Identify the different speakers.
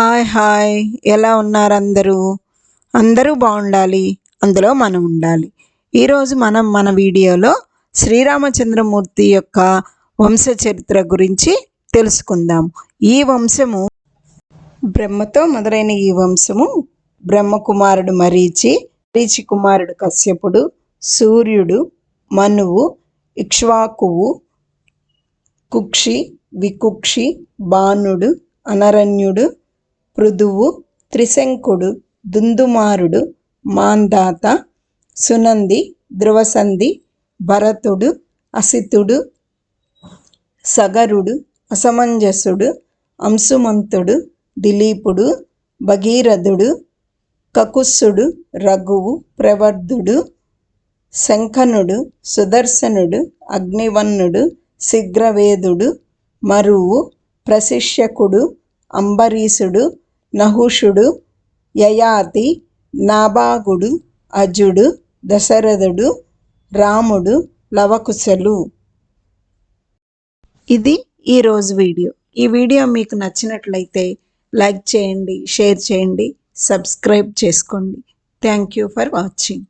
Speaker 1: Hi hi. ఎలా ఉన్నారు అందరూ అందరూ బాగుండాలి. అందులో మనం ఉండాలి. ఈరోజు మనం మన వీడియోలో శ్రీరామచంద్రమూర్తి యొక్క వంశ చరిత్ర గురించి తెలుసుకుందాం. ఈ వంశము బ్రహ్మతో మొదలైన ఈ వంశము బ్రహ్మకుమారుడు మరీచి మరీచి కుమారుడు కశ్యపుడు సూర్యుడు మనువు ఇక్ష్వాకువు కుక్షి వికుక్షి బాణుడు అనరణ్యుడు పృథువు త్రిశంకుడు దుందుమారుడు మాందాత సునంది ధ్రువసంధి భరతుడు అసితుడు సగరుడు అసమంజసుడు అంశుమంతుడు దిలీపుడు భగీరథుడు కకుస్సుడు రఘువు ప్రవర్ధుడు శంఖనుడు సుదర్శనుడు అగ్నివన్నుడు శీఘ్రవేదుడు మరువు ప్రశిష్యకుడు అంబరీషుడు నహుషుడు యయాతి నాభాగుడు అజుడు దశరథుడు రాముడు లవకుశలు. ఇది ఈరోజు వీడియో. ఈ వీడియో మీకు నచ్చినట్లయితే లైక్ చేయండి షేర్ చేయండి సబ్స్క్రైబ్ చేసుకోండి. Thank you for watching.